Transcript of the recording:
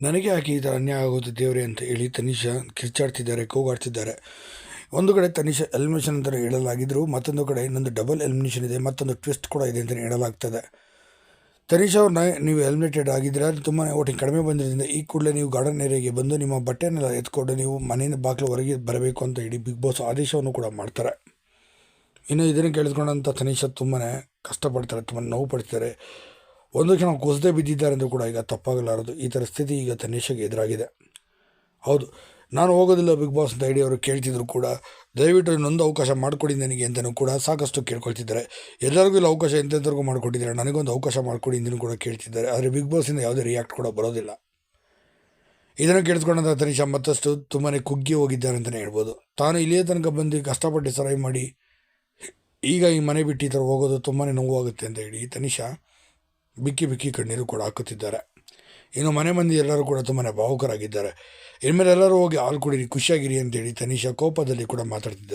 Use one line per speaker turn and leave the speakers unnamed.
ನನಗೆ ಯಾಕೆ ಈ ಥರ ಅನ್ಯಾಯ ಆಗೋದು ದೇವರೇ ಅಂತ ಹೇಳಿ ತನಿಷಾ ಕಿರ್ಚಾಡ್ತಿದ್ದಾರೆ, ಕೂಗಾಡ್ತಿದ್ದಾರೆ. ಒಂದು ಕಡೆ ತನಿಷಾ ಎಲಿಮಿನೇಷನ್ ಅಂತ ಹೇಳಲಾಗಿದ್ದರು ಮತ್ತೊಂದು ಕಡೆ ಇನ್ನೊಂದು ಡಬಲ್ ಎಲಿಮಿನೇಷನ್ ಇದೆ, ಮತ್ತೊಂದು ಟ್ವಿಸ್ಟ್ ಕೂಡ ಇದೆ ಅಂತ ಹೇಳಲಾಗ್ತದೆ. ತನಿಷಾ ಅವ್ರನ್ನ ನೀವು ಎಲಿಮಿನೇಟೆಡ್ ಆಗಿದ್ರೆ ತುಂಬಾ ಓಟಿಂಗ್ ಕಡಿಮೆ ಬಂದಿರೋದ್ರಿಂದ ಈ ಕೂಡಲೇ ನೀವು ಗಾರ್ಡನ್ ಏರಿಯಾಗೆ ಬಂದು ನಿಮ್ಮ ಬಟ್ಟೆನೆಲ್ಲ ಎತ್ಕೊಂಡು ನೀವು ಮನೆಯಿಂದ ಬಾಗಿಲು ಹೊರಗೆ ಬರಬೇಕು ಅಂತ ಹೇಳಿ ಬಿಗ್ ಬಾಸ್ ಆದೇಶವನ್ನು ಕೂಡ ಮಾಡ್ತಾರೆ. ಇನ್ನು ಇದನ್ನು ಕೇಳಿಸ್ಕೊಂಡಂಥ ತನಿಷಾ ತುಂಬಾ ಕಷ್ಟಪಡ್ತಾರೆ ತುಂಬ ನೋವು ಪಡ್ತಾರೆ ಒಂದು ಕ್ಷಣ ಕುಸದೆ ಬಿದ್ದಿದ್ದಾರೆ ಅಂತ ಕೂಡ ಈಗ ತಪ್ಪಾಗಲಾರದು. ಈ ಥರ ಸ್ಥಿತಿ ಈಗ ತನಿಷಗೆ ಎದುರಾಗಿದೆ. ಹೌದು, ನಾನು ಹೋಗೋದಿಲ್ಲ ಬಿಗ್ ಬಾಸ್ ಅಂತ ಹೇಳಿ ಅವರು ಕೇಳ್ತಿದ್ರು ಕೂಡ. ದಯವಿಟ್ಟು ಇನ್ನೊಂದು ಅವಕಾಶ ಮಾಡಿಕೊಡಿ ನನಗೆ ಅಂತಲೂ ಕೂಡ ಸಾಕಷ್ಟು ಕೇಳ್ಕೊಳ್ತಿದ್ದಾರೆ. ಎಲ್ಲರಿಗೂ ಇಲ್ಲಿ ಅವಕಾಶ ಎಂತೆಂಥವ್ರಿಗೂ ಮಾಡಿಕೊಟ್ಟಿದ್ದಾರೆ. ನನಗೊಂದು ಅವಕಾಶ ಮಾಡಿಕೊಡಿ ಅಂತಲೂ ಕೂಡ ಕೇಳ್ತಿದ್ದಾರೆ. ಆದರೆ ಬಿಗ್ ಬಾಸಿಂದ ಯಾವುದೇ ರಿಯಾಕ್ಟ್ ಕೂಡ ಬರೋದಿಲ್ಲ. ಇದನ್ನು ಕೇಳಿಸ್ಕೊಂಡಂಥ ತನಿಷಾ ಮತ್ತಷ್ಟು ತುಂಬಾ ಕುಗ್ಗಿ ಹೋಗಿದ್ದಾರೆ ಅಂತಲೇ ಹೇಳ್ಬೋದು. ತಾನು ಇಲ್ಲಿಯೇ ತನಕ ಬಂದು ಕಷ್ಟಪಟ್ಟು ಸರಾಯಿ ಮಾಡಿ ಈಗ ಈ ಮನೆ ಬಿಟ್ಟು ಈ ಥರ ಹೋಗೋದು ತುಂಬಾ ನೋವಾಗುತ್ತೆ ಅಂತ ಹೇಳಿ ತನಿಷಾ ಬಿಕ್ಕಿ ಬಿಕ್ಕಿ ಕಣ್ಣೀರು ಕೂಡ ಹಾಕುತ್ತಿದ್ದಾರೆ. ಇನ್ನು ಮನೆ ಮಂದಿ ಎಲ್ಲರೂ ಕೂಡ ತುಂಬಾ ಭಾವುಕರಾಗಿದ್ದಾರೆ. ಇನ್ಮೇಲೆ ಎಲ್ಲರೂ ಹೋಗಿ ಹಾಲು ಕುಡೀರಿ, ಖುಷಿಯಾಗಿರಿ ಅಂತೇಳಿ ತನಿಷಾ ಕೋಪದಲ್ಲಿ ಕೂಡ ಮಾತಾಡ್ತಿದ್ದಾರೆ.